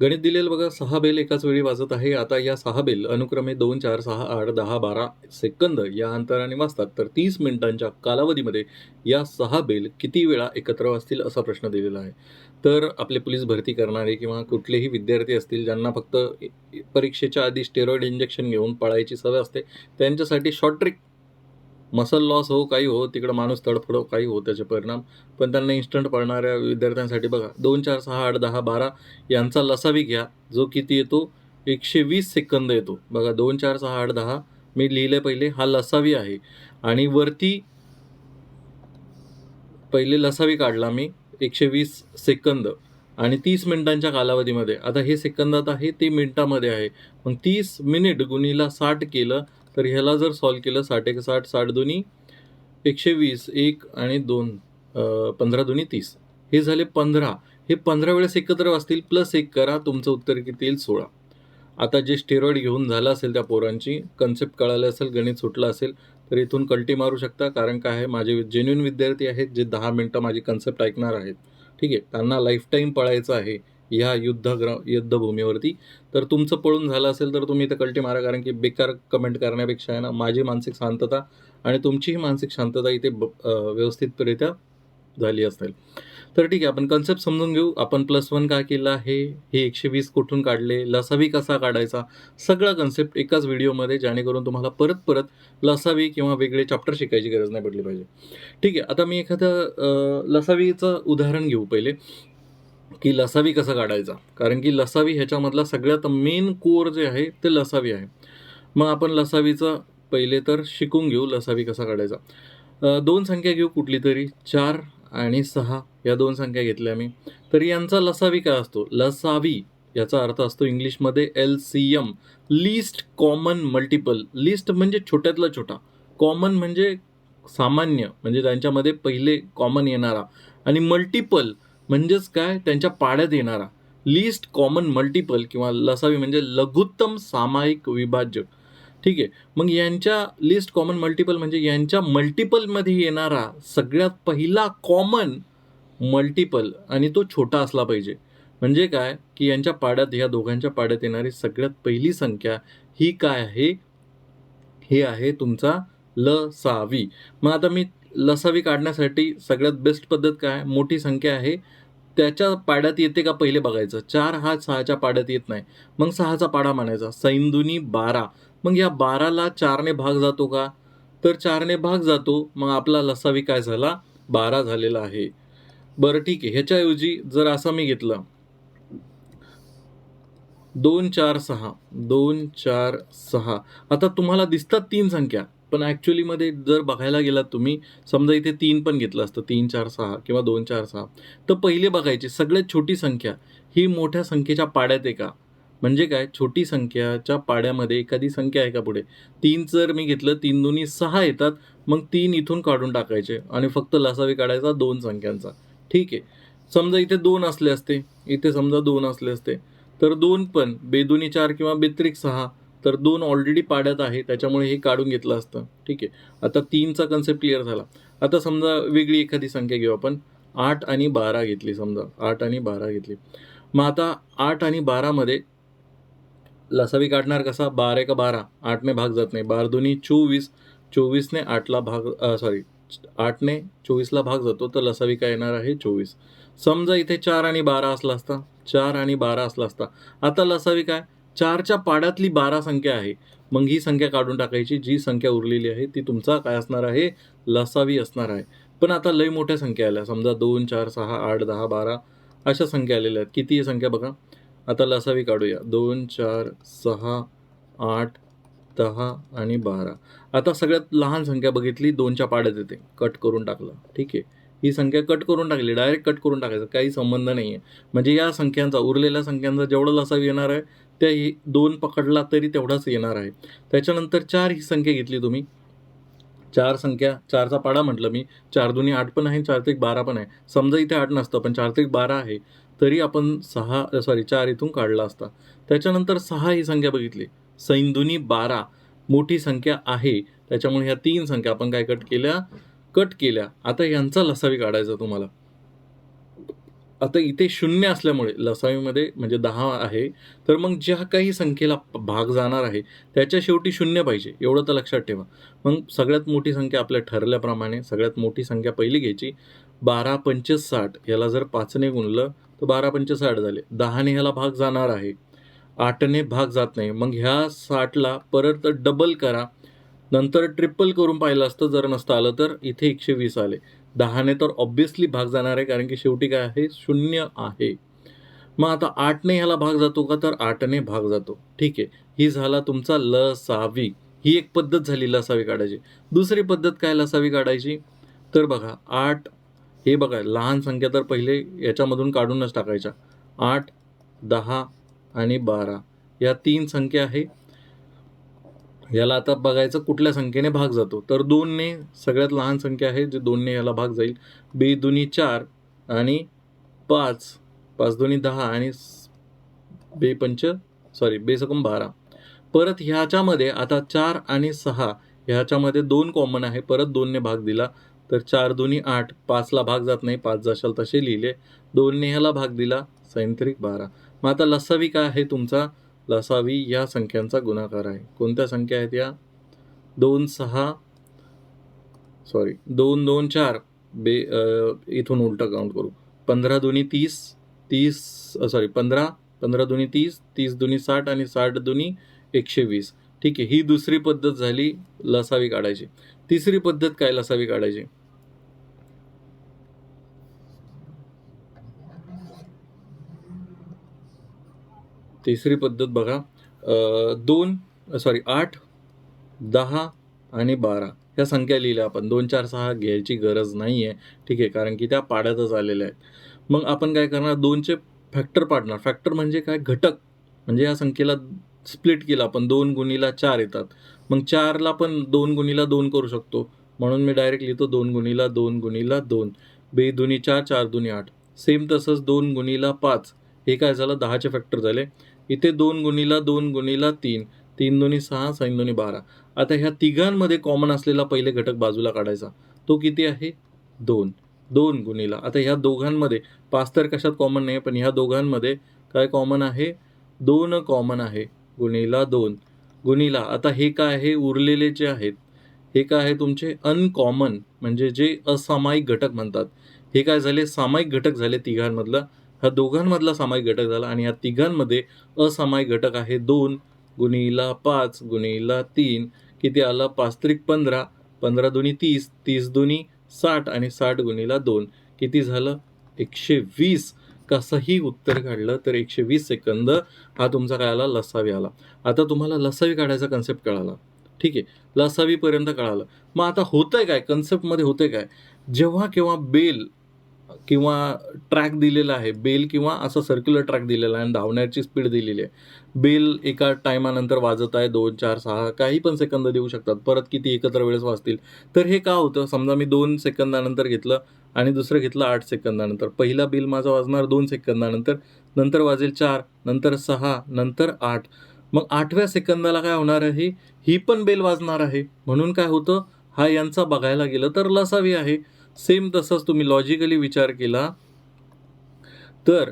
गणित दिलेलं बघा सहा बेल एकाच वेळी वाजत आहे. आता या सहा बेल अनुक्रमे दोन चार सहा आठ दहा बारा सेकंद या अंतराने वाजतात. तर तीस मिनिटांच्या कालावधीमध्ये या सहा बेल किती वेळा एकत्र वाजतील असा प्रश्न दिलेला आहे. तर आपले पोलीस भरती करणारे किंवा कुठलेही विद्यार्थी असतील ज्यांना फक्त परीक्षेच्या आधी स्टेरॉइड इंजेक्शन घेऊन पळायची सवय असते त्यांच्यासाठी शॉर्ट ट्रिक मसल लॉस हो काही हो तिकडं माणूस तडफडो हो, काही हो त्याचे परिणाम. पण त्यांना इन्स्टंट पडणाऱ्या विद्यार्थ्यांसाठी बघा दोन चार सहा आठ दहा बारा यांचा लसावी घ्या. जो किती येतो एकशे वीस सेकंद येतो. बघा दोन चार सहा आठ दहा मी लिहिले पहिले हा लसावी आहे. आणि वरती पहिले लसावी काढला मी एकशे वीस सेकंद. आणि तीस मिनिटांच्या कालावधीमध्ये आता हे सेकंदात आहे ते मिनिटामध्ये आहे. मग तीस मिनिट गुणीला साठ केलं तर ह्याला जर सॉल्व केलं साठ एक साठ साठ दोन्ही एकशे वीस एक आणि दोन पंधरा दोन्ही तीस. हे झाले पंधरा. हे पंधरा वेळेस एकत्र वाचतील प्लस एक करा तुमचं उत्तर किती येईल? सोळा. आता जे स्टेरॉइड घेऊन झालं असेल त्या पोरांची कन्सेप्ट कळालं असेल गणित सुटलं असेल तर इथून कल्टी मारू शकता कारण काय आहे माझे जेन्युन विद्यार्थी आहेत जे दहा मिनटं माझी कन्सेप्ट ऐकणार आहेत. ठीक आहे त्यांना लाईफटाईम पळायचं आहे. ह्या युद्धग्र युद्धभूमीवरती. तर तुमचं पळून झालं असेल तर तुम्ही इथं कल्टी मारा कारण की बेकार कमेंट करण्यापेक्षा आहे ना माझी मानसिक शांतता आणि तुमचीही मानसिक शांतता इथे ब- व्यवस्थितरित्या झाली असेल. तर ठीक आहे आपण कन्सेप्ट समजून घेऊ. आपण प्लस वन का केलं आहे? हे एकशे वीस कुठून काढले? लसावी कसा काढायचा? सगळा कन्सेप्ट एकाच व्हिडिओमध्ये जेणेकरून तुम्हाला परत परत लसावी किंवा वेगळे चॅप्टर शिकायची गरज नाही पडली पाहिजे. ठीक आहे आता मी एखादं लसावीचं उदाहरण घेऊ पहिले. की लसावी कसं काढायचा? कारण की लसावी ह्याच्यामधला सगळ्यात मेन कोर जे आहे ते लसावी आहे. मग आपण लसावीचं पहिले तर शिकून घेऊ लसावी कसा काढायचा. दोन संख्या घेऊ कुठली तरी? चार आणि सहा. या दोन संख्या घेतल्या मी. तर यांचा लसावी काय असतो? लसावी याचा अर्थ असतो इंग्लिशमध्ये L C M least common multiple least म्हणजे छोट्यातला छोटा. कॉमन म्हणजे सामान्य म्हणजे त्यांच्यामध्ये पहिले कॉमन येणारा. आणि मल्टिपल म्हणजेच काय? त्यांच्या पाड्यात येणारा. लिस्ट कॉमन मल्टिपल किंवा लसावी म्हणजे लघुत्तम सामायिक विभाज्य ठीक आहे? मग यांच्या लिस्ट कॉमन मल्टिपल म्हणजे यांच्या मल्टिपलमध्ये येणारा सगळ्यात पहिला कॉमन मल्टिपल आणि तो छोटा असला पाहिजे. म्हणजे काय? की यांच्या पाड्यात ह्या दोघांच्या पाड्यात येणारी सगळ्यात पहिली संख्या ही काय आहे? हे आहे तुमचा लसावी. मग आता मी लसावी काढण्यासाठी सगळ्यात बेस्ट पद्धत काय? मोठी संख्या आहे त्याच्या पाड्यात येते का पहिले बघायचं. चार हा सहाच्या पाड्यात येत नाही. मग सहाचा पाडा मानायचा सैंदुनी बारा. मग या बाराला चारने भाग जातो का? तर चारने भाग जातो. मग आपला लसावी काय झाला? बारा झालेला आहे. बरं ठीक आहे. ह्याच्याऐवजी जर असं मी घेतलं. दोन चार सहा. दोन चार सहा. आता तुम्हाला दिसतात तीन संख्या. पण ॲक्च्युलीमध्ये जर बघायला गेलात तुम्ही समजा इथे तीन पण घेतलं असतं तीन चार सहा किंवा दोन चार सहा तर पहिले बघायचे सगळ्यात छोटी संख्या ही मोठ्या संख्येच्या पाड्यात आहे का? म्हणजे काय? छोटी संख्याच्या पाड्यामध्ये एखादी संख्या आहे का पुढे? तीन जर मी घेतलं तीन दोन्ही सहा येतात मग तीन इथून काढून टाकायचे आणि फक्त लसावी काढायचा दोन संख्यांचा. ठीक आहे. समजा इथे दोन असले असते इथे समजा दोन असले असते तर दोन पण बेदुनी चार किंवा बेत्रिक सहा तर दोन ऑलरेडी पाड्यात आहे त्याच्यामुळे हे काढून घेतलं असतं. ठीक आहे. आता तीनचा कन्सेप्ट क्लिअर झाला. आता समजा वेगळी एखादी संख्या घेऊ आपण. आठ आणि बारा घेतली समजा. आठ आणि बारा घेतली. मग आता आठ आणि बारामध्ये लसावी काढणार कसा? बारा का बारा. आठने भाग जात नाही. बार दोन्ही चोवीस. चोवीसने आठला भाग सॉरी आठने चोवीसला भाग जातो. तर लसावी काय येणार आहे? चोवीस. समजा इथे चार आणि बारा असला असता. चार आणि बारा असला असता. आता लसावी काय? चारच्या पाड्यातली बारा संख्या आहे. मग ही संख्या काढून टाकायची. जी संख्या उरलेली आहे ती तुमचा काय असणार आहे? लसावी असणार आहे. पण आता लय मोठ्या संख्या आल्या. समजा दोन चार सहा आठ दहा बारा अशा संख्या आलेल्या आहेत. किती आहे संख्या बघा. आता लसावी काढूया. दोन चार सहा आठ दहा आणि बारा. आता सगळ्यात लहान संख्या बघितली. दोनच्या पाड्यात येते. कट करून टाकलं. ठीक आहे. ही संख्या कट करून टाकली. डायरेक्ट कट करून टाकायचं. काही संबंध नाही आहे म्हणजे या संख्यांचा उरलेल्या संख्यांचा जेवढं लसावी येणार आहे त्या ही दोन पकडला तरी तेवढाच येणार आहे. त्याच्यानंतर चार ही संख्या घेतली तुम्ही. चार संख्या चारचा पाडा म्हटलं मी. चार दोन्ही आठ पण आहे चार ते एक बारा पण आहे. समजा इथे आठ नसतं पण चार ते एक बारा आहे. तरी आपण सहा सॉरी चार इथून काढला असता. त्याच्यानंतर सहा ही संख्या बघितली. सैंदुनी बारा. मोठी संख्या आहे. त्याच्यामुळे ह्या तीन संख्या आपण काय कट केल्या? कट केल्या. आता यांचा लसावी काढायचा तुम्हाला. आता इथे शून्य असल्यामुळे लसावीमध्ये म्हणजे दहा आहे तर मग ज्या काही संख्येला भाग जाणार आहे त्याच्या शेवटी शून्य पाहिजे एवढं तर लक्षात ठेवा. मग सगळ्यात मोठी संख्या आपल्या ठरल्याप्रमाणे सगळ्यात मोठी संख्या पहिली घ्यायची बारा पंच साठ. याला जर पाचने गुणलं तर बारा पंच साठ झाले. दहाने ह्याला भाग जाणार आहे. आठने भाग जात नाही. मग ह्या साठला परत डबल करा. नंतर ट्रिपल करून पाहिलं असतं जर नसतं आलं तर इथे एकशे वीस आले. दहाने तर ऑब्विसली भाग जाणार आहे कारण की शेवटी काय आहे? शून्य आहे. मग आता आठने ह्याला भाग जातो का? तर आठने भाग जातो. ठीक आहे. ही झाला तुमचा लसावी ही एक पद्धत झाली लसावी काढायची. दुसरी पद्धत काय लसावी काढायची? तर बघा आठ हे बघा लहान संख्या तर पहिले याच्यामधून काढूनच टाकायच्या. आठ दहा आणि बारा. या तीन संख्या आहे. याला आता बघायचं कुठल्या संख्येने भाग जातो. तर दोनने सगळ्यात लहान संख्या आहे जे दोनने याला भाग जाईल. बे दोन्ही चार आणि पाच पाच दोन्ही दहा आणि बे पंच सॉरी बे सकम बारा. परत ह्याच्यामध्ये आता चार आणि सहा ह्याच्यामध्ये दोन कॉमन आहे परत दोनने भाग दिला तर चार दोन्ही आठ पाचला भाग जात नाही पाच जशाल तसे लिहिले. दोनने ह्याला भाग दिला सैंत्रिक बारा. मग आता लसावी काय आहे तुमचा? लसावी या संख्यांचा गुणाकार आहे. कोणत्या संख्या आहेत या? दोन सहा सॉरी दोन दोन चार. बे इथून उलटं काउंट करू. पंधरा दोन्ही तीस तीस सॉरी पंधरा पंधरा दोन्ही तीस तीस दोन्ही साठ आणि साठ दोन्ही एकशे वीस. ठीक आहे ही दुसरी पद्धत झाली लसावी काढायची. तिसरी पद्धत काय लसावी काढायची? तिसरी पद्धत बघा. दोन सॉरी आठ दहा आणि बारा. ह्या संख्या लिहिल्या आपण. दोन चार सहा घ्यायची गरज नाही आहे ठीक आहे कारण की त्या पाड्यातच आलेल्या आहेत. मग आपण काय करणार? दोनचे फॅक्टर पाडणार. फॅक्टर म्हणजे काय? घटक. म्हणजे या संख्येला स्प्लिट केला आपण. दोन गुणीला चार येतात. मग चारला पण दोन गुणीला दोन करू शकतो. म्हणून मी डायरेक्ट लिहितो दोन गुणीला दोन गुणीला दोन. बे दुनी चार चार दुनी आठ. सेम तसंच दोन गुणीला पाच. हे काय झालं? दहाचे फॅक्टर झाले. इथे दोन गुणीला दोन गुणीला तीन. तीन दोन्ही सहा सैन दोन्ही बारा. आता ह्या तिघांमध्ये कॉमन असलेला पहिले घटक बाजूला काढायचा. तो किती आहे? दोन. दोन गुणीला. आता ह्या दोघांमध्ये पाच तर कशात कॉमन नाही पण ह्या दोघांमध्ये काय कॉमन आहे? दोन कॉमन आहे. गुणीला दोन. गुणीला. आता हे काय आहे? उरलेले जे आहेत हे काय आहे तुमचे? अनकॉमन म्हणजे जे असामायिक घटक म्हणतात. हे काय झाले? सामायिक घटक झाले तिघांमधलं. हा दोघांमधला सामायिक घटक झाला आणि या तिघांमध्ये असामायिक घटक आहे. दोन गुणीला पाच गुणीला तीन किती आलं? पाच त्रिक पंधरा पंधरा दोन्ही तीस तीस दोन्ही साठ आणि साठ गुणीला दोन. किती झालं? एकशे वीस कसंही उत्तर काढलं तर एकशे वीस सेकंद हा तुमचा काय आला? लसावी आला. आता तुम्हाला लसावी काढायचा कन्सेप्ट कळाला. ठीक आहे? लसावीपर्यंत कळालं. मग आता होतंय काय? कन्सेप्टमध्ये होतंय काय? जेव्हा केव्हा बेल किंवा ट्रॅक दिलेला आहे. बेल किंवा असं सर्क्युलर ट्रॅक दिलेला आहे आणि धावण्याची स्पीड दिलेली आहे. बेल एका टायमानंतर वाजत आहे दोन चार सहा काही पण सेकंद देऊ शकतात. परत किती एकत्र वेळेस वाजतील. तर हे का होतं? समजा मी दोन सेकंदानंतर घेतलं आणि दुसरं घेतलं आठ सेकंदानंतर पहिला बिल माझा वाजणार दोन सेकंदानंतर नंतर वाजेल चार नंतर सहा नंतर आठ. मग आठव्या सेकंदाला काय होणार आहे? ही पण बेल वाजणार आहे. म्हणून काय होतं? हा यांचा बघायला गेलं तर लसावी आहे. सेम तसंच तुम्ही लॉजिकली विचार केला तर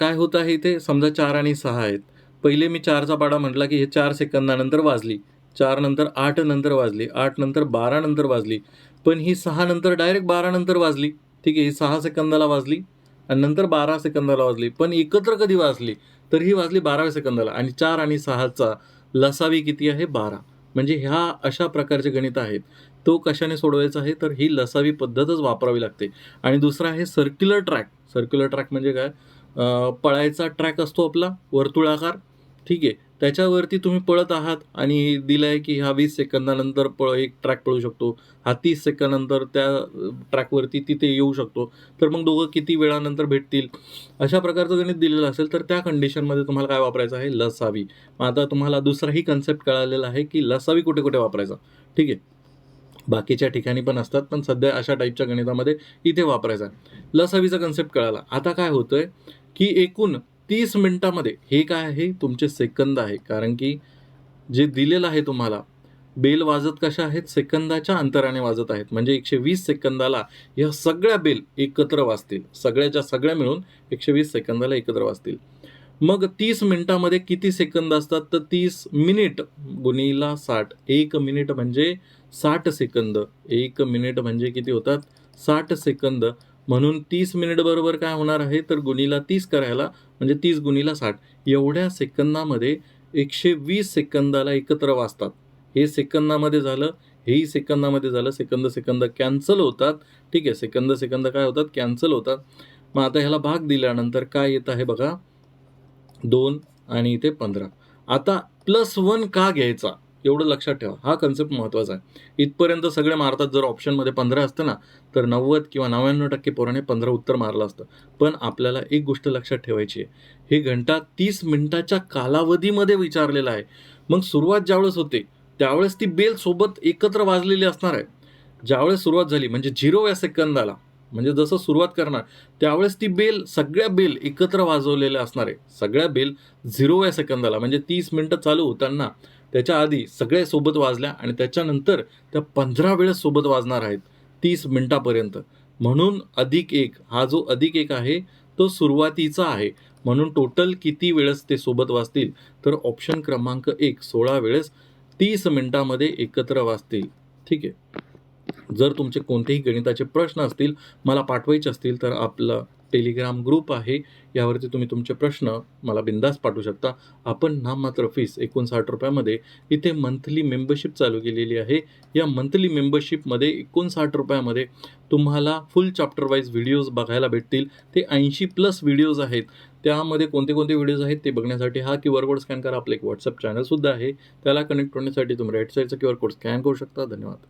काय होत आहे इथे? समजा चार आणि सहा आहेत. पहिले मी चारचा पाडा म्हटला की हे चार सेकंदानंतर वाजली. चार नंतर आठ नंतर वाजली. आठ नंतर बारा नंतर वाजली. पण ही सहा नंतर डायरेक्ट बारा नंतर वाजली. ठीक आहे ही सहा सेकंदाला वाजली आणि नंतर बारा सेकंदाला वाजली. पण एकत्र कधी वाजली? तर ही वाजली बाराव्या सेकंदाला. आणि चार आणि सहाचा लसावी किती आहे? बारा. म्हणजे ह्या अशा प्रकारचे गणित आहेत. तो कशाने सोडवायचा आहे? तर ही लसावी पद्धतच वापरावी लागते. आणि दुसरा आहे सर्क्युलर ट्रॅक सर्क्युलर ट्रॅक म्हणजे काय? पळायचा ट्रॅक असतो आपला वर्तुळाकार. ठीक आहे? त्याच्यावरती तुम्ही पळत आहात आणि दिलं आहे की हा वीस सेकंदानंतर पळ एक ट्रॅक पळू शकतो. हा तीस सेकंदानंतर त्या ट्रॅकवरती तिथे येऊ शकतो. तर मग दोघं किती वेळानंतर भेटतील? अशा प्रकारचं गणित दिलेलं असेल तर त्या कंडिशनमध्ये तुम्हाला काय वापरायचं आहे? लसावी. मग आता तुम्हाला दुसराही कन्सेप्ट कळालेला आहे की लसावी कुठे कुठे वापरायचा? ठीक आहे? बाकीच्या ठिकाणी पण असतात पण सध्या अशा टाईपच्या गणितामध्ये इथे वापरायचा आहे. लसावीचा कन्सेप्ट कळाला. आता काय होतं आहे की एकूण तीस मिनिटामध्ये हे काय आहे? तुमचे सेकंद आहे. कारण की जे दिलेलं आहे तुम्हाला बेल वाजत कशा आहेत? सेकंदाच्या अंतराने वाजत आहेत. म्हणजे एकशे वीस सेकंदाला या सगळ्या बेल एकत्र वाजतील. सगळ्याच्या सगळ्या मिळून एकशे वीस सेकंदाला एकत्र वाजतील. मग तीस मिनिटामध्ये किती सेकंद असतात? तर तीस मिनिट गुणीला साठ. एक मिनिट म्हणजे साठ सेकंद. एक मिनिट म्हणजे किती होतात? साठ सेकंद. म्हणून तीस मिनिट बरोबर काय होणार आहे? तर गुणीला तीस करायला म्हणजे तीस गुणीला साठ. एवढ्या सेकंदामध्ये एकशे वीस सेकंदाला एकत्र वाचतात. हे सेकंदामध्ये झालं हेही सेकंदामध्ये झालं सेकंद सेकंद कॅन्सल होतात. ठीक आहे सेकंद सेकंद काय होतात? कॅन्सल होतात. मग आता ह्याला भाग दिल्यानंतर काय येत आहे बघा? दोन आणि इथे पंधरा. आता प्लस वन का घ्यायचा? एवढं लक्षात ठेवा. हा कन्सेप्ट महत्त्वाचा आहे. इथपर्यंत सगळे मारतात. जर ऑप्शनमध्ये पंधरा असतं ना तर नव्वद किंवा नव्याण्णव टक्के पोराने पंधरा उत्तर मारलं असतं. पण आपल्याला एक गोष्ट लक्षात ठेवायची आहे. हे घंटा तीस मिनिटाच्या कालावधीमध्ये विचारलेला आहे. मग सुरुवात ज्यावेळेस होते त्यावेळेस ती बेल सोबत एकत्र वाजलेली असणार आहे. ज्यावेळेस सुरुवात झाली म्हणजे झिरो या सेकंदाला म्हणजे जसं सुरुवात करणार त्यावेळेस ती बेल सगळ्या बेल एकत्र वाजवलेल्या असणार आहे. सगळ्या बेल झिरो या सेकंदाला म्हणजे तीस मिनटं चालू होताना त्याच्या आधी सगळ्या सोबत वाजल्या आणि त्याच्यानंतर त्या पंधरा वेळेस सोबत वाजणार आहेत तीस मिनटापर्यंत. म्हणून अधिक एक हा जो अधिक एक आहे तो सुरुवातीचा आहे. म्हणून टोटल किती वेळेस ते सोबत वाजतील? तर ऑप्शन क्रमांक एक सोळा वेळेस तीस मिनटामध्ये एकत्र वाजतील. ठीक आहे? जर तुमचे कोणतेही गणिताचे प्रश्न असतील मला पाठवायचे असतील तर आपलं टेलिग्राम ग्रुप आहे. यावरती तुम्ही तुमचे प्रश्न मला बिंदास पाठवू शकता. आपण नाममात्र फीस एकोणसाठ रुपयामध्ये इथे मंथली मेंबरशिप चालू केलेली आहे. या मंथली मेंबरशिपमध्ये एकोणसाठ रुपयामध्ये तुम्हाला फुल चॅप्टर वाईज व्हिडिओज बघायला भेटतील. ते ऐंशी प्लस व्हिडिओज आहेत. त्यामध्ये कोणते कोणते व्हिडिओज आहेत ते बघण्यासाठी हा क्यू आर कोड स्कॅन करा. आपलं एक व्हॉट्सअप चॅनलसुद्धा आहे. त्याला कनेक्ट होण्यासाठी तुम्ही राईट साईडचा क्यू आर कोड स्कॅन करू शकता. धन्यवाद.